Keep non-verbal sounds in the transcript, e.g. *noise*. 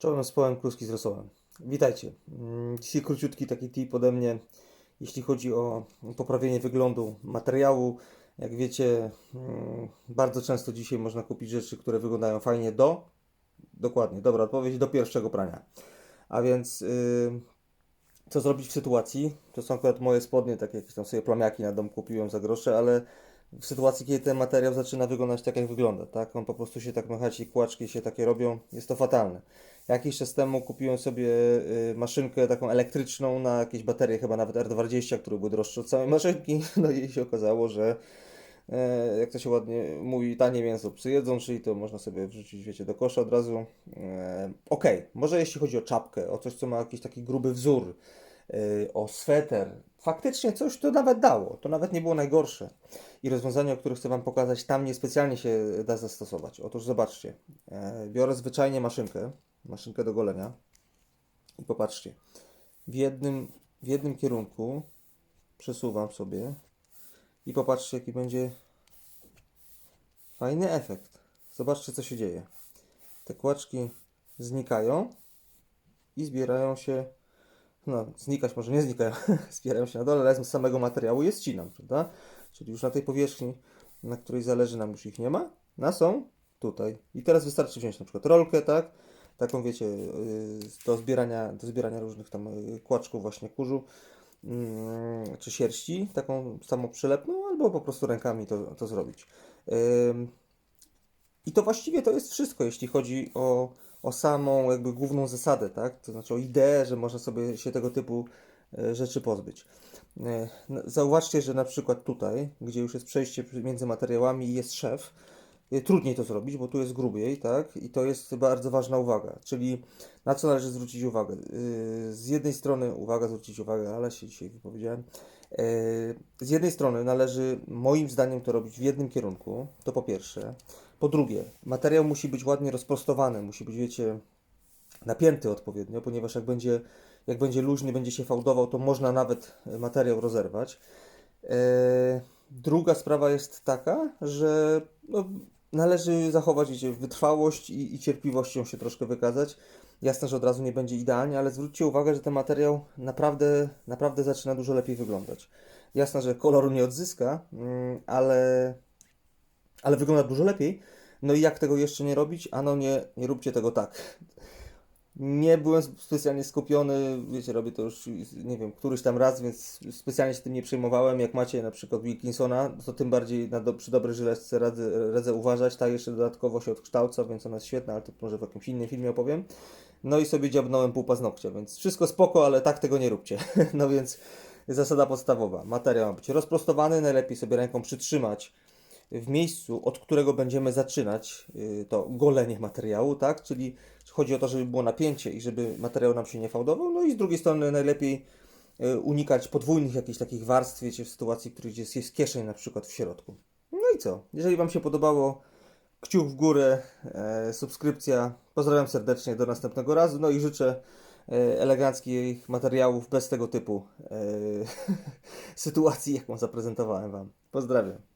Czołem z połem kluski z rosołem. Witajcie. Mm, Dzisiaj króciutki taki tip ode mnie, jeśli chodzi o poprawienie wyglądu materiału. Jak wiecie, mm, bardzo często dzisiaj można kupić rzeczy, które wyglądają fajnie do, dokładnie, dobra odpowiedź, do pierwszego prania. A więc yy, co zrobić w sytuacji, to są akurat moje spodnie, takie jakieś tam sobie plamiaki na dom kupiłem za grosze, ale w sytuacji, kiedy ten materiał zaczyna wyglądać tak, jak wygląda, tak? On po prostu się tak machaci, kłaczki się takie robią, jest to fatalne. Jakiś czas temu kupiłem sobie y, maszynkę taką elektryczną na jakieś baterie, chyba nawet R20, które były droższe od samej maszynki, *laughs* no i się okazało, że e, jak to się ładnie mówi, tanie mięso psy jedzą, czyli to można sobie wrzucić, wiecie, do kosza od razu. E, Okej, może jeśli chodzi o czapkę, o coś, co ma jakiś taki gruby wzór, o sweter, faktycznie coś to nawet dało, to nawet nie było najgorsze. I rozwiązania, o których chcę Wam pokazać, tam niespecjalnie się da zastosować. Otóż zobaczcie, e, biorę zwyczajnie maszynkę, maszynkę do golenia i popatrzcie, w jednym, w jednym kierunku przesuwam sobie i popatrzcie, jaki będzie fajny efekt. Zobaczcie, co się dzieje. Te kłaczki znikają i zbierają się no, znikać może nie znikają, zbierają *laughs* się na dole, ale z samego materiału je ścinam, prawda? Czyli już na tej powierzchni, na której zależy nam, już ich nie ma, na są tutaj. I teraz wystarczy wziąć na przykład rolkę, tak? Taką wiecie, yy, do zbierania, do zbierania różnych tam yy, kłaczków właśnie kurzu mm, czy sierści, taką samą przylepną, albo po prostu rękami to, to zrobić. I to właściwie to jest wszystko, jeśli chodzi o, o samą jakby główną zasadę, tak? To znaczy o ideę, że można sobie się tego typu e, rzeczy pozbyć. E, no, Zauważcie, że na przykład tutaj, gdzie już jest przejście między materiałami jest szef, trudniej to zrobić, bo tu jest grubiej, tak? I to jest bardzo ważna uwaga. Czyli na co należy zwrócić uwagę? E, Z jednej strony, uwaga, zwrócić uwagę, ale się dzisiaj wypowiedziałem. E, Z jednej strony należy moim zdaniem to robić w jednym kierunku, to po pierwsze. Po drugie, materiał musi być ładnie rozprostowany, musi być, wiecie, napięty odpowiednio, ponieważ jak będzie, jak będzie luźny, będzie się fałdował, to można nawet materiał rozerwać. Druga sprawa jest taka, że no, należy zachować wiecie, wytrwałość i, i cierpliwością się troszkę wykazać. Jasne, że od razu nie będzie idealnie, ale zwróćcie uwagę, że ten materiał naprawdę, naprawdę zaczyna dużo lepiej wyglądać. Jasne, że koloru nie odzyska, mm, ale, ale wygląda dużo lepiej. No i jak tego jeszcze nie robić? Ano nie, nie róbcie tego tak. Nie byłem specjalnie skupiony, wiecie, robię to już, nie wiem, któryś tam raz, więc specjalnie się tym nie przejmowałem. Jak macie na przykład Wilkinsona, to tym bardziej na do, przy dobrej żyleczce radzę, radzę uważać. Ta jeszcze dodatkowo się odkształca, więc ona jest świetna, ale to może w jakimś innym filmie opowiem. No i sobie dziabnąłem pół paznokcia, więc wszystko spoko, ale tak tego nie róbcie. *laughs* No więc zasada podstawowa. Materiał ma być rozprostowany, najlepiej sobie ręką przytrzymać w miejscu, od którego będziemy zaczynać y, to golenie materiału, tak? Czyli chodzi o to, żeby było napięcie i żeby materiał nam się nie fałdował. No i z drugiej strony najlepiej y, unikać podwójnych jakichś takich warstw, wiecie, w sytuacji, w której jest, jest kieszeń na przykład w środku. No i co? Jeżeli Wam się podobało, kciuk w górę, e, subskrypcja. Pozdrawiam serdecznie, do następnego razu. No i życzę e, eleganckich materiałów bez tego typu e, *laughs* sytuacji, jaką zaprezentowałem Wam. Pozdrawiam.